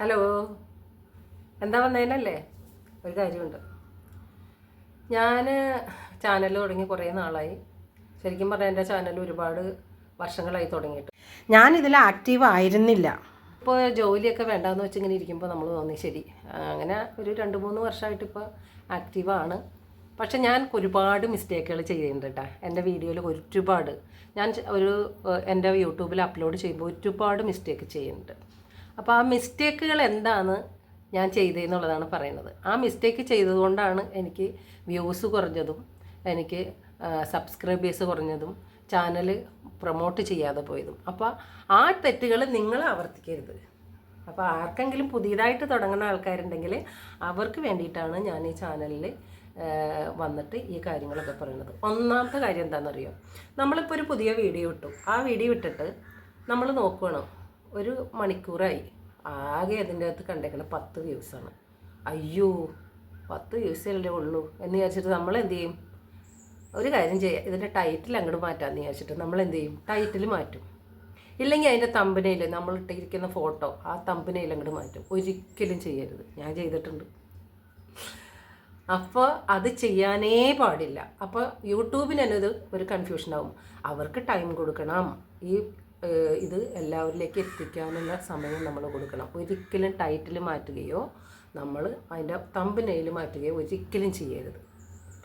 Hello. എന്താ വന്നതിനല്ലേ ഒരു കാര്യമുണ്ട്. ഞാൻ ചാനൽ തുടങ്ങി കുറേ നാളായി. ശരിക്കും പറഞ്ഞാൽ എന്റെ ചാനൽ ഒരുപാട് വർഷങ്ങളായി തുടങ്ങിയിട്ട്. ഞാനിതിൽ ആക്റ്റീവ് ആയിരുന്നില്ല. ഇപ്പോൾ ജോലിയൊക്കെ വേണ്ടാന്ന് വെച്ച് ഇങ്ങനെ ഇരിക്കുമ്പോൾ നമ്മൾ തോന്നി ശരി. അങ്ങനെ ഒരു രണ്ട് മൂന്ന് വർഷമായിട്ട് ഇപ്പോൾ ആക്റ്റീവാണ് പക്ഷെ ഞാൻ ഒരുപാട് മിസ്റ്റേക്കുകൾ ചെയ്യുന്നുണ്ട് കേട്ടോ എന്റെ വീഡിയോയിൽ ഒരുപാട്. ഞാൻ ഒരു എന്റെ യൂട്യൂബിൽ അപ്ലോഡ് ചെയ്യുമ്പോൾ ഒരുപാട് മിസ്റ്റേക്ക് ചെയ്യുന്നുണ്ട്. അപ്പോൾ ആ മിസ്റ്റേക്കുകൾ എന്താണ് ഞാൻ ചെയ്തതെന്നുള്ളതാണ് പറയുന്നത്. ആ മിസ്റ്റേക്ക് ചെയ്തതുകൊണ്ടാണ് എനിക്ക് വ്യൂസ് കുറഞ്ഞതും എനിക്ക് സബ്സ്ക്രൈബേഴ്സ് കുറഞ്ഞതും ചാനൽ പ്രൊമോട്ട് ചെയ്യാതെ പോയതും. അപ്പോൾ ആ തെറ്റുകൾ നിങ്ങൾ ആവർത്തിക്കരുത്. അപ്പോൾ ആർക്കെങ്കിലും പുതിയതായിട്ട് തുടങ്ങുന്ന ആൾക്കാരുണ്ടെങ്കിൽ അവർക്ക് വേണ്ടിയിട്ടാണ് ഞാൻ ഈ ചാനലിൽ വന്നിട്ട് ഈ കാര്യങ്ങളൊക്കെ പറയുന്നത്. ഒന്നാമത്തെ കാര്യം എന്താണെന്നറിയോ? നമ്മളിപ്പോൾ ഒരു പുതിയ വീഡിയോ ഇട്ടു. ആ വീഡിയോ ഇട്ടിട്ട് നമ്മൾ നോക്കണം ഒരു മണിക്കൂറായി. ആകെ അതിന്റെ അകത്ത് കണ്ടേക്കണം പത്ത് വ്യൂസാണ് അയ്യോ പത്ത് വ്യൂസല്ലേ ഉള്ളൂ എന്ന് വിചാരിച്ചിട്ട് നമ്മൾ എന്ത് ചെയ്യും? ഒരു കാര്യം ചെയ്യാം ഇതിന്റെ ടൈറ്റിൽ അങ്ങോട്ട് മാറ്റാമെന്ന് വിചാരിച്ചിട്ട് നമ്മൾ എന്ത് ചെയ്യും? ടൈറ്റിൽ മാറ്റും. ഇല്ലെങ്കിൽ അതിന്റെ തമ്പനയിൽ നമ്മൾ ഇട്ടിരിക്കുന്ന ഫോട്ടോ ആ തമ്പനയിൽ അങ്ങോട്ട് മാറ്റും. ഒരിക്കലും ചെയ്യരുത്. ഞാൻ ചെയ്തിട്ടുണ്ട്. അപ്പോൾ അത് ചെയ്യാനേ പാടില്ല. അപ്പോൾ യൂട്യൂബിന് തന്നെ ഇത് ഒരു കൺഫ്യൂഷൻ ആവും. അവർക്ക് ടൈം കൊടുക്കണം. ഈ ഇത് എല്ലാവരിലേക്ക് എത്തിക്കാനുള്ള സമയം നമ്മൾ കൊടുക്കണം. ഒരിക്കലും ടൈറ്റിൽ മാറ്റുകയോ നമ്മൾ അതിന്റെ തമ്പനയിൽ മാറ്റുകയോ ഒരിക്കലും ചെയ്യരുത്.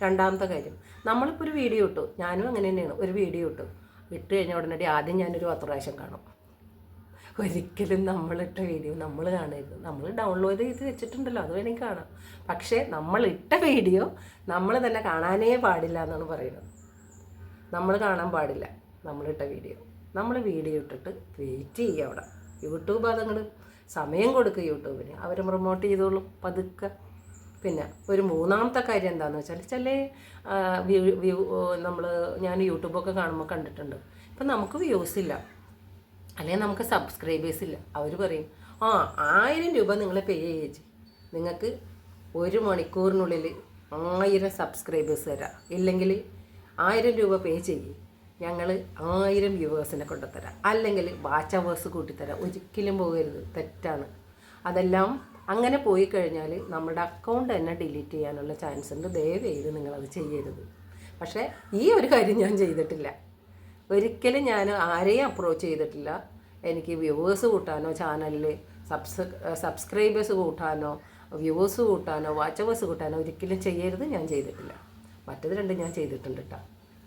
രണ്ടാമത്തെ കാര്യം നമ്മളിപ്പോൾ ഒരു വീഡിയോ ഇട്ടു. ഞാനും അങ്ങനെ തന്നെയാണ്. ഒരു വീഡിയോ ഇട്ടു. ഇട്ട് കഴിഞ്ഞ ഉടനടി ആദ്യം ഞാനൊരു പത്ത് പ്രാവശ്യം കാണും. ഒരിക്കലും നമ്മളിട്ട വീഡിയോ നമ്മൾ കാണരുത്. നമ്മൾ ഡൗൺലോഡ് ചെയ്ത് വെച്ചിട്ടുണ്ടല്ലോ അത് വേണമെങ്കിൽ കാണാം. പക്ഷേ നമ്മളിട്ട വീഡിയോ നമ്മൾ തന്നെ കാണാനേ പാടില്ല എന്നാണ് പറയുന്നത്. നമ്മൾ കാണാൻ പാടില്ല നമ്മളിട്ട വീഡിയോ നമ്മൾ വീഡിയോ ഇട്ടിട്ട് വെയിറ്റ് ചെയ്യുക അവിടെ. യൂട്യൂബ് അതങ്ങൾ സമയം കൊടുക്കുക യൂട്യൂബിന് അവർ പ്രൊമോട്ട് ചെയ്തോളും പതുക്കെ. പിന്നെ ഒരു മൂന്നാമത്തെ കാര്യം എന്താണെന്ന് വെച്ചാൽ ചില വ്യൂ വ്യൂ നമ്മൾ ഞാൻ യൂട്യൂബൊക്കെ കാണുമ്പോൾ കണ്ടിട്ടുണ്ട്. ഇപ്പം നമുക്ക് വ്യൂസ് ഇല്ല. അല്ലെങ്കിൽ നമുക്ക് സബ്സ്ക്രൈബേഴ്സ് ഇല്ല. അവർ പറയും ആ ആയിരം രൂപ നിങ്ങൾ പേ ചെയ്യേച്ചി നിങ്ങൾക്ക് ഒരു മണിക്കൂറിനുള്ളിൽ ആയിരം സബ്സ്ക്രൈബേഴ്സ് തരാം. ഇല്ലെങ്കിൽ ആയിരം രൂപ പേ ചെയ്യും. ഞങ്ങൾ ആയിരം വ്യൂവേഴ്സിനെ കൊണ്ടുത്തരാം. അല്ലെങ്കിൽ വാച്ച് അവേഴ്സ് കൂട്ടിത്തരാം. ഒരിക്കലും പോകരുത്. തെറ്റാണ്. അതെല്ലാം അങ്ങനെ പോയി കഴിഞ്ഞാൽ നമ്മുടെ അക്കൗണ്ട് തന്നെ ഡിലീറ്റ് ചെയ്യാനുള്ള ചാൻസ് ഉണ്ട്. ദയവ് ചെയ്ത് നിങ്ങളത് ചെയ്യരുത്. പക്ഷേ ഈ ഒരു കാര്യം ഞാൻ ചെയ്തിട്ടില്ല. ഒരിക്കലും ഞാൻ ആരെയും അപ്രോച്ച് ചെയ്തിട്ടില്ല. എനിക്ക് വ്യൂവേഴ്സ് കൂട്ടാനോ ചാനലിൽ സബ്സ് സബ്സ്ക്രൈബേഴ്സ് കൂട്ടാനോ വ്യൂവേഴ്സ് കൂട്ടാനോ വാച്ച് അവേഴ്സ് കൂട്ടാനോ ഒരിക്കലും ചെയ്യരുത് ഞാൻ ചെയ്തിട്ടില്ല. മറ്റത് രണ്ടും ഞാൻ ചെയ്തിട്ടുണ്ട് കേട്ടോ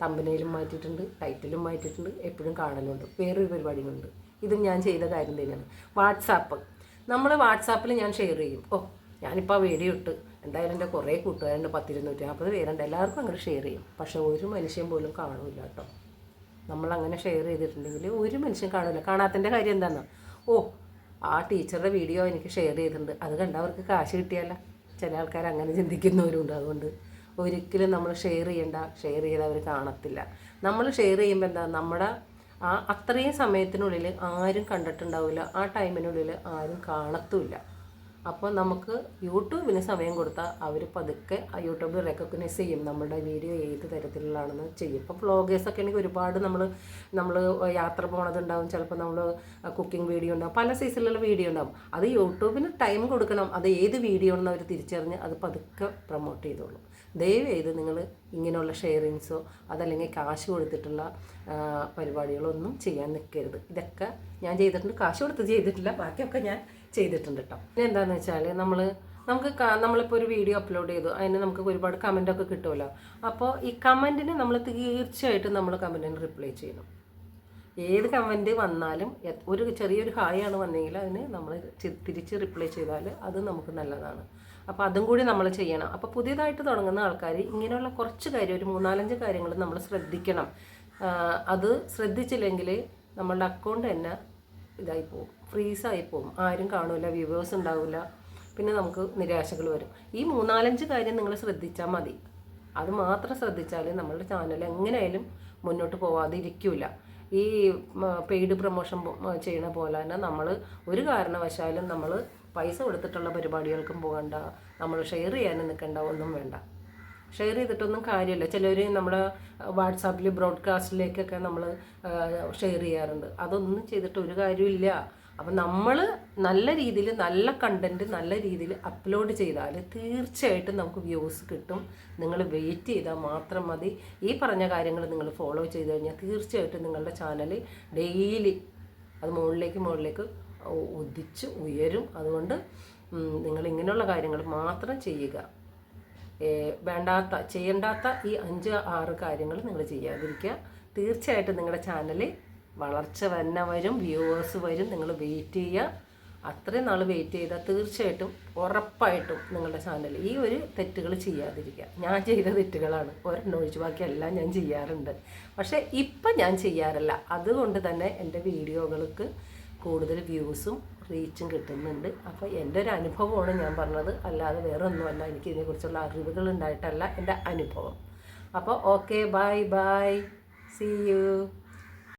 തമ്പനയിലും മാറ്റിയിട്ടുണ്ട് ടൈറ്റിലും മാറ്റിയിട്ടുണ്ട് എപ്പോഴും കാണലുണ്ട്. വേറൊരു പരിപാടികളുണ്ട്. ഇതും ഞാൻ ചെയ്ത കാര്യം തന്നെയാണ്. വാട്സാപ്പ് നമ്മൾ വാട്സാപ്പിൽ ഞാൻ ഷെയർ ചെയ്യും. ഓ ഞാനിപ്പോൾ വീഡിയോ ഇട്ട് എന്തായാലും എന്റെ കുറേ കൂട്ടുകാരുണ്ട് പത്തിരുന്നൂറ്റി നാൽപ്പത് പേരുണ്ട്. എല്ലാവർക്കും അങ്ങനെ ഷെയർ ചെയ്യും. പക്ഷേ ഒരു മനുഷ്യൻ പോലും കാണില്ല കേട്ടോ. നമ്മളങ്ങനെ ഷെയർ ചെയ്തിട്ടുണ്ടെങ്കിൽ ഒരു മനുഷ്യൻ കാണില്ല കാണാത്തതിന്റെ കാര്യം എന്താണ് ഓ ആ ടീച്ചറുടെ വീഡിയോ എനിക്ക് ഷെയർ ചെയ്തിട്ടുണ്ട്. അത് കണ്ടവർക്ക് കാശ് കിട്ടിയല്ല. ചില ആൾക്കാർ അങ്ങനെ ചിന്തിക്കുന്നവരുണ്ട് അതുകൊണ്ട്. ഒരിക്കലും നമ്മൾ ഷെയർ ചെയ്യണ്ട ഷെയർ ചെയ്ത് അവർ കാണത്തില്ല. നമ്മൾ ഷെയർ ചെയ്യുമ്പോൾ എന്താ നമ്മുടെ ആ അത്രയും സമയത്തിനുള്ളിൽ ആരും കണ്ടിട്ടുണ്ടാവില്ല. ആ ടൈമിനുള്ളിൽ ആരും കാണത്തുമില്ല. അപ്പോൾ നമുക്ക് യൂട്യൂബിന് സമയം കൊടുത്താൽ അവർ പതുക്കെ ആ യൂട്യൂബിൽ റെക്കഗ്നൈസ് ചെയ്യും നമ്മുടെ വീഡിയോ ഏത് തരത്തിലുള്ളതാണെന്ന് ചെയ്യും. ഇപ്പോൾ വ്ളോഗേഴ്സൊക്കെ ആണെങ്കിൽ ഒരുപാട് നമ്മൾ നമ്മൾ യാത്ര പോണതുണ്ടാവും. ചിലപ്പോൾ നമ്മൾ കുക്കിംഗ് വീഡിയോ ഉണ്ടാവും. പല സൈസിലുള്ള വീഡിയോ ഉണ്ടാവും. അത് യൂട്യൂബിന് ടൈം കൊടുക്കണം. അത് ഏത് വീഡിയോ ആണെന്ന് അവർ തിരിച്ചറിഞ്ഞ് അത് പതുക്കെ പ്രൊമോട്ട് ചെയ്തോളും. ദയവ് ചെയ്ത് നിങ്ങൾ ഇങ്ങനെയുള്ള ഷെയറിങ്സോ അതല്ലെങ്കിൽ കാശ് കൊടുത്തിട്ടുള്ള പരിപാടികളോ പരിപാടികളൊന്നും ചെയ്യാൻ നിൽക്കരുത്. ഇതൊക്കെ ഞാൻ ചെയ്തിട്ടുണ്ട്. കാശ് കൊടുത്ത് ചെയ്തിട്ടില്ല. ബാക്കിയൊക്കെ ഞാൻ ചെയ്തിട്ടുണ്ട് കേട്ടോ പിന്നെ എന്താണെന്ന് വെച്ചാൽ നമ്മൾ നമുക്ക് നമ്മളിപ്പോൾ ഒരു വീഡിയോ അപ്ലോഡ് ചെയ്തു. അതിന് നമുക്ക് ഒരുപാട് കമന്റൊക്കെ കിട്ടുമല്ലോ അപ്പോൾ ഈ കമന്റിന് നമ്മൾ തീർച്ചയായിട്ടും നമ്മൾ കമന്റിന് റിപ്ലൈ ചെയ്യണം. ഏത് കമന്റ് വന്നാലും ഒരു ചെറിയൊരു ഹായാണ് വന്നെങ്കിൽ അതിന് നമ്മൾ തിരിച്ച് റിപ്ലൈ ചെയ്താൽ അത് നമുക്ക് നല്ലതാണ്. അപ്പോൾ അതും കൂടി നമ്മൾ ചെയ്യണം. അപ്പോൾ പുതിയതായിട്ട് തുടങ്ങുന്ന ആൾക്കാർ ഇങ്ങനെയുള്ള കുറച്ച് കാര്യം ഒരു മൂന്നാലഞ്ച് കാര്യങ്ങൾ നമ്മൾ ശ്രദ്ധിക്കണം. അത് ശ്രദ്ധിച്ചില്ലെങ്കിൽ നമ്മളുടെ അക്കൗണ്ട് തന്നെ ഇതായി പോകും. ഫ്രീസായി പോകും. ആരും കാണില്ല വ്യൂവേഴ്സ് ഉണ്ടാവില്ല പിന്നെ നമുക്ക് നിരാശകൾ വരും. ഈ മൂന്നാലഞ്ച് കാര്യം നിങ്ങൾ ശ്രദ്ധിച്ചാൽ മതി. അത് മാത്രം ശ്രദ്ധിച്ചാൽ നമ്മളുടെ ചാനൽ എങ്ങനെയായാലും മുന്നോട്ട് പോവാതെ ഇരിക്കില്ല ഈ പെയ്ഡ് പ്രൊമോഷൻ ചെയ്യണ പോലെ തന്നെ നമ്മൾ ഒരു കാരണവശാലും നമ്മൾ പൈസ കൊടുത്തിട്ടുള്ള പരിപാടികൾക്കും പോകണ്ട. നമ്മൾ ഷെയർ ചെയ്യാനും നിൽക്കണ്ട ഒന്നും വേണ്ട. ഷെയർ ചെയ്തിട്ടൊന്നും കാര്യമില്ല. ചിലർ നമ്മുടെ വാട്സാപ്പിൽ ബ്രോഡ്കാസ്റ്റിലേക്കൊക്കെ നമ്മൾ ഷെയർ ചെയ്യാറുണ്ട്. അതൊന്നും ചെയ്തിട്ട് ഒരു കാര്യമില്ല അപ്പം നമ്മൾ നല്ല രീതിയിൽ നല്ല കണ്ടന്റ് നല്ല രീതിയിൽ അപ്ലോഡ് ചെയ്താൽ തീർച്ചയായിട്ടും നമുക്ക് വ്യൂസ് കിട്ടും. നിങ്ങൾ വെയിറ്റ് ചെയ്താൽ മാത്രം മതി. ഈ പറഞ്ഞ കാര്യങ്ങൾ നിങ്ങൾ ഫോളോ ചെയ്ത് കഴിഞ്ഞാൽ തീർച്ചയായിട്ടും നിങ്ങളുടെ ചാനൽ ഡെയിലി അത് മുകളിലേക്ക് മുകളിലേക്ക് ഉദിച്ച് ഉയരും. അതുകൊണ്ട് നിങ്ങൾ ഇങ്ങനെയുള്ള കാര്യങ്ങൾ മാത്രം ചെയ്യുക. വേണ്ടാത്ത ചെയ്യേണ്ടാത്ത ഈ അഞ്ച് ആറ് കാര്യങ്ങൾ നിങ്ങൾ ചെയ്യാതിരിക്കുക. തീർച്ചയായിട്ടും നിങ്ങളുടെ ചാനൽ വളർച്ച തന്നെ വരും വ്യൂവേഴ്സ് വരും. നിങ്ങൾ വെയിറ്റ് ചെയ്യുക. അത്രയും നാൾ വെയിറ്റ് ചെയ്താൽ തീർച്ചയായിട്ടും ഉറപ്പായിട്ടും നിങ്ങളുടെ ചാനൽ ഈ ഒരു തെറ്റുകൾ ചെയ്യാതിരിക്കുക. ഞാൻ ചെയ്ത തെറ്റുകളാണ്. ഒരെണ്ണം ഒഴിച്ച് ബാക്കിയെല്ലാം ഞാൻ ചെയ്യാറുണ്ട്. പക്ഷേ ഇപ്പം ഞാൻ ചെയ്യാറില്ല. അതുകൊണ്ട് തന്നെ എന്റെ വീഡിയോകൾക്ക് കൂടുതൽ വ്യൂസും റീച്ചും കിട്ടുന്നുണ്ട്. അപ്പോൾ എന്റെ ഒരു അനുഭവമാണ് ഞാൻ പറഞ്ഞത്. അല്ലാതെ വേറെ ഒന്നുമല്ല എനിക്ക് ഇതിനെക്കുറിച്ചുള്ള അറിവുകൾ ഉണ്ടായിട്ടല്ല എന്റെ അനുഭവം. അപ്പോൾ okay bye bye see you